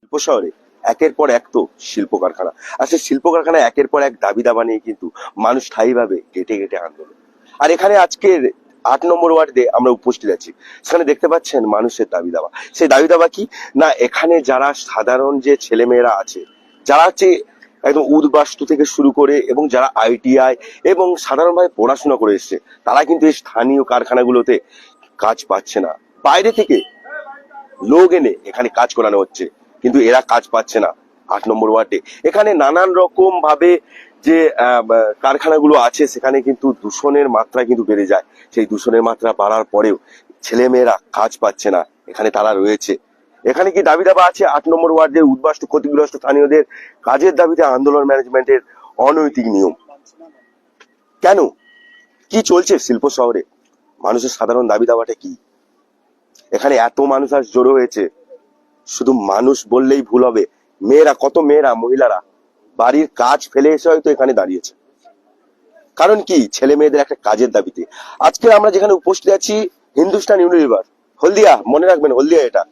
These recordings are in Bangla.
শিল্প শহরে একের পর এক তো শিল্প কারখানা। আর সেই শিল্প কারখানা একের পর এক দাবি দাবা নিয়ে কিন্তু মানুষ স্থায়ীভাবে গেটে গেটে আন্দোলন। আর এখানে আজকের আট নম্বর ওয়ার্ডে আমরা উপস্থিত আছি। সেখানে দেখতে পাচ্ছেন মানুষের দাবি দাবা সেই দাবি দাবা কি? না, এখানে যারা সাধারণ যে ছেলেমেয়েরা আছে, যারা হচ্ছে একদম উদ্বাস্তু থেকে শুরু করে এবং যারা আইটিআই এবং সাধারণভাবে পড়াশোনা করে এসছে, তারা কিন্তু এই স্থানীয় কারখানাগুলোতে কাজ পাচ্ছে না। বাইরে থেকে লোক এনে এখানে কাজ করানো হচ্ছে। কিন্তু এরা কাজ পাচ্ছে না আট নম্বর ওয়ার্ডে। এখানে নানান রকম ভাবে যে কারখানাগুলো আছে, সেখানে কিন্তু দূষণের মাত্রা কিন্তু বেড়ে যায়। সেই দূষণের মাত্রা বাড়ার পরেও ছেলেমেয়েরা কাজ পাচ্ছে না। এখানে তারা রয়েছে। এখানে কি দাবি দাবা আছে? আট নম্বর ওয়ার্ডের উদ্বাস্তু, ক্ষতিগ্রস্ত স্থানীয়দের কাজের দাবিতে আন্দোলন ম্যানেজমেন্টের অনৈতিক নিয়ম। কেন? কি চলছে শিল্প শহরে? মানুষের সাধারণ দাবি দাবাটা কি? এখানে এত মানুষ আজ জড়ো হয়েছে। শুধু মানুষ বললেই ভুল হবে। মেয়েরা, কত মেয়েরা, মহিলারা? বাড়ির কাজ ফেলে এসে হয়তো এখানে দাঁড়িয়েছে। কারণ কি? ছেলে মেয়েদের একটা কাজের দাবিতে। আজকে আমরা যেখানে উপস্থিত আছি, হিন্দুস্তান ইউনিলিভার। হলদিয়া, মনে রাখবেন, হলদিয়া এটা।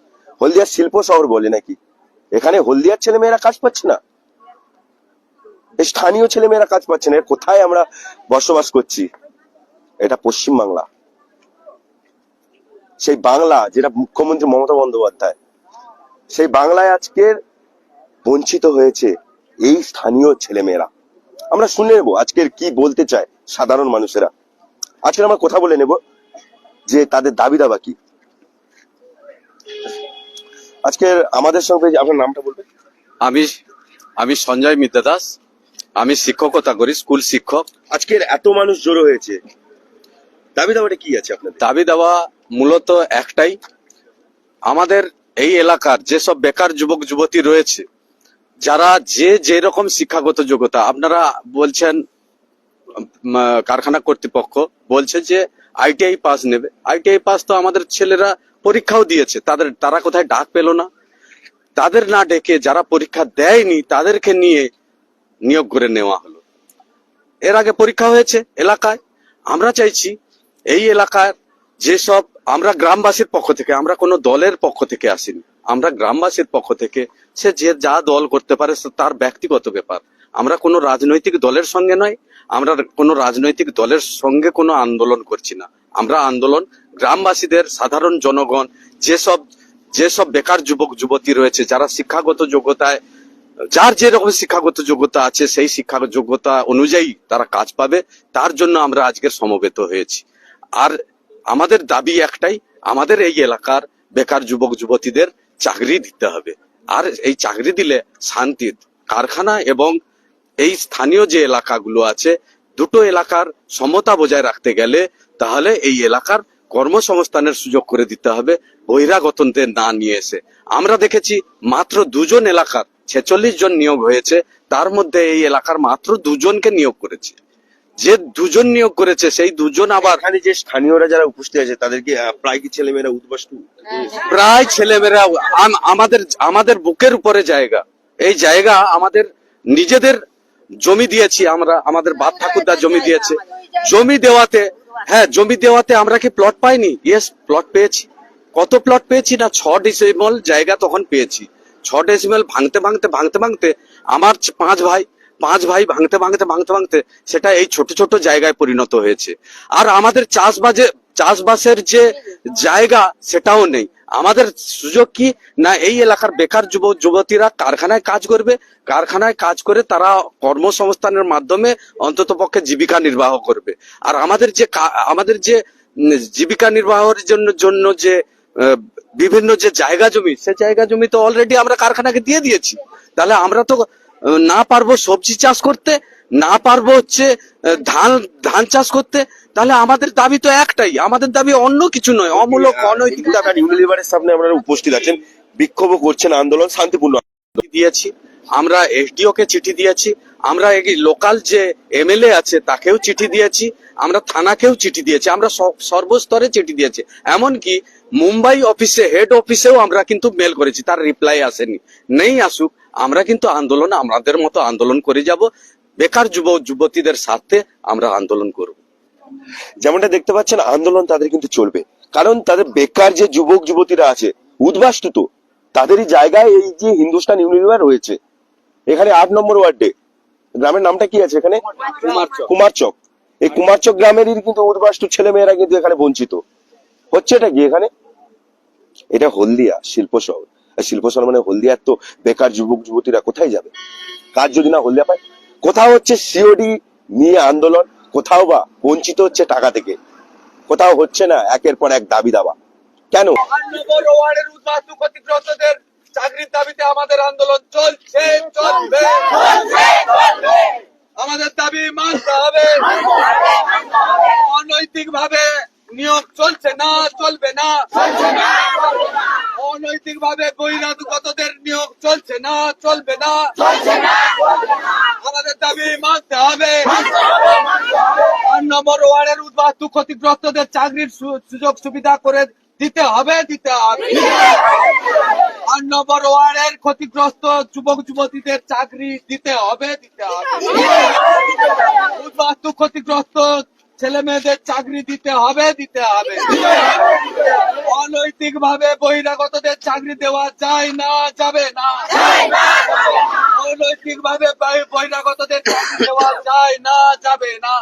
হলদিয়া শিল্প শহর বলে নাকি? এখানে হলদিয়ার ছেলে মেয়েরা কাজ পাচ্ছে না। স্থানীয় ছেলে মেয়েরা কাজ পাচ্ছে না। কোথায় আমরা বসবাস করছি? এটা পশ্চিম বাংলা সেই বাংলা, যেটা মুখ্যমন্ত্রী মমতা বন্দ্যোপাধ্যায় সেই বাংলায় আজকের বঞ্চিত হয়েছে এই স্থানীয় ছেলেমেয়েরা। আমরা শুনে নেব আজকের কি বলতে চায় সাধারণ মানুষেরা। আজকে আমরা কথা বলে নেব যে তাদের দাবি দাবা কি। আজকের আমাদের সঙ্গে আপনার নামটা বলবেন? আমি আমি সঞ্জয় মিত্র দাস। আমি শিক্ষকতা করি স্কুল শিক্ষক। আজকের এত মানুষ জড়ো হয়েছে। দাবি দাবাটা কি আছে আপনার দাবি দেওয়া মূলত একটাই। আমাদের এই এলাকার যেসব বেকার যুবক, যুবতী রয়েছে, যারা যে যে রকম শিক্ষাগত যোগ্যতা, আপনারা বলছেন কারখানা কর্তৃপক্ষ বলছে যে আইটিআই পাস নেবে। আইটিআই পাস তো আমাদের ছেলেরা পরীক্ষাও দিয়েছে। তাদের, তারা কোথায় ডাক পেল না? তাদের না ডেকে যারা পরীক্ষা দেয়নি, তাদেরকে নিয়ে নিয়োগ করে নেওয়া হলো। এর আগে পরীক্ষা হয়েছে এলাকায়। আমরা চাইছি এই এলাকার যেসব আমরা গ্রামবাসীর পক্ষ থেকে, আমরা কোনো দলের পক্ষ থেকে আসিনি। আমরা গ্রামবাসীর পক্ষ থেকে, সে যে যা দল করতে পারে তার ব্যক্তিগত ব্যাপার। আমরা কোনো রাজনৈতিক দলের সঙ্গে নয়, আমরা কোনো রাজনৈতিক দলের সঙ্গে কোনো আন্দোলন করছি না। আমরা আন্দোলন গ্রামবাসীদের, সাধারণ জনগণ, যেসব যেসব বেকার যুবক, যুবতী রয়েছে, যারা শিক্ষাগত যোগ্যতায়, যার যেরকম শিক্ষাগত যোগ্যতা আছে, সেই শিক্ষা যোগ্যতা অনুযায়ী তারা কাজ পাবে। তার জন্য আমরা আজকের সমবেত হয়েছি। আর আমাদের দাবি একটাই, আমাদের এই এলাকার বেকার যুবক যুবতীদের চাকরি দিতে হবে। আর এই চাকরি দিলে শান্তি, কারখানা এবং এই স্থানীয় যে এলাকাগুলো আছে, দুটো এলাকার সমতা বজায় রাখতে গেলে তাহলে এই এলাকার কর্মসংস্থানের সুযোগ করে দিতে হবে, বহিরাগতদের না নিয়ে এসে। আমরা দেখেছি মাত্র দুজন এলাকার ছেচল্লিশ জন নিয়োগ হয়েছে, তার মধ্যে এই এলাকার মাত্র দুজনকে নিয়োগ করেছে। যে দুজন নিয়োগ করেছে সেই দুজন আবার এখানে যে স্থানীয়রা যারা উপস্থিত আছে তাদেরকে প্রায় কি ছেলেমেয়েরা উদ্বাস্তু প্রায় ছেলেমেয়েরা আমাদের আমাদের বুকের উপরে জায়গা। এই জায়গা আমাদের নিজেদের জমি দিয়েছি আমরা আমাদের বাপ ঠাকুরদা জমি দিয়েছে। জমি দেওয়াতে হ্যাঁ জমি দেওয়াতে আমরা কি প্লট পাইনি? ইয়েস প্লট পেয়েছি। কত প্লট পেয়েছি না? ছ ডিসিমল জায়গা তখন পেয়েছি। ছ ডেসিমেল ভাঙতে ভাঙতে ভাঙতে ভাঙতে আমার পাঁচ ভাই পাঁচ ভাই ভাঙতে ভাঙতে ভাঙতে ভাঙতে সেটা এই ছোট ছোট জায়গায় পরিণত হয়েছে। আর আমাদের চাষবাজে, চাষবাসের যে জায়গা সেটাও নেই। আমাদের সুযোগ কি? না, এই এলাকার বেকার যুব, যুবতীরা কারখানায় কাজ করবে। কারখানায় কাজ করে তারা কর্মসংস্থানের মাধ্যমে অন্তত পক্ষে জীবিকা নির্বাহ করবে। আর আমাদের যে আমাদের যে জীবিকা নির্বাহের জন্য জন্য যে বিভিন্ন যে জায়গা জমি, সে জায়গা জমি তো অলরেডি আমরা কারখানাকে দিয়ে দিয়েছি। তাহলে আমরা তো না পারব সবজি চাষ করতে না পারব হচ্ছে ধান ধান চাষ করতে তাহলে আমাদের দাবি তো একটাই আমাদের দাবি অন্য কিছু নয় অমূলক অনৈতিক দাবি। ইউনিলিভারের সামনে আপনারা উপস্থিত আছেন বিক্ষোভ করছেন আন্দোলন শান্তিপূর্ণ দিয়েছি। আমরা এসডিও কে চিঠি দিয়েছি, আমরা লোকাল যে এমএলএ আছে তাকেও চিঠি দিয়েছি, আমরা থানাকেও চিঠি দিয়েছি, আমরা সর্বস্তরে চিঠি দিয়েছি। এমনকি মুম্বাই অফিসে, হেড অফিসেও আমরা কিন্তু মেল করেছি, তার রিপ্লাই আসেনি। নেই আসুক, আমরা কিন্তু আন্দোলন, আমাদের মতো আন্দোলন করে যাব, বেকার যুব, যুবতীদের স্বার্থে আমরা আন্দোলন করব। যেমনটা দেখতে পাচ্ছেন, আন্দোলন তাদের কিন্তু চলবে। কারণ তাদের বেকার যে যুবক, যুবতীরা আছে উদ্বাস্তু তো তাদেরই জায়গায় এই যে হিন্দুস্তান ইউনিলিভার রয়েছে এখানে আট নম্বর ওয়ার্ডে গ্রামের নামটা কি আছে এখানে? কুমারচক। কুমারচক। এই কুমারচক গ্রামেরই কিন্তু উদ্বাস্তু ছেলে মেয়েরা কিন্তু এখানে বঞ্চিত। হচ্ছে এটা কি এখানে? এটা হলদিয়া শিল্প শহর। শিল্প শহর মানে হলদিয়ার তো বেকার যুবক যুবতীরা কোথায় যাবে? কাজ যদি না হলদিয়া পায়? কোথাও হচ্ছে সিওডি নিয়ে আন্দোলন কোথাও বা বঞ্চিত হচ্ছে টাকা থেকে। কোথাও হচ্ছে না একের পর এক দাবি দাবা। কেন? চাকরির দাবিতে আমাদের আন্দোলন চলছে, চলবে। আমাদের দাবি মানতে হবে। অনৈতিক ভাবে নিয়োগ চলছে না, চলবে না। অনৈতিক ভাবে বহিরাগতদের নিয়োগ চলছে না, চলবে না। আমাদের দাবি মানতে হবে। নম্বর ওয়ার্ডের উদ্বাস্তু ক্ষতিগ্রস্তদের চাকরির সুযোগ সুবিধা করে দিতে হবে দিতে হবে। আট নম্বর ওয়ার্ডের ক্ষতিগ্রস্ত যুবক যুবতীদের চাকরি দিতে হবে দিতে হবে। ক্ষতিগ্রস্ত ছেলে মেয়েদের চাকরি দিতে হবে দিতে হবে। অনৈতিক ভাবে বহিরাগতদের চাকরি দেওয়া যায় না, যাবে না। অনৈতিক ভাবে বহিরাগতদের চাকরি দেওয়া যায় না, যাবে না।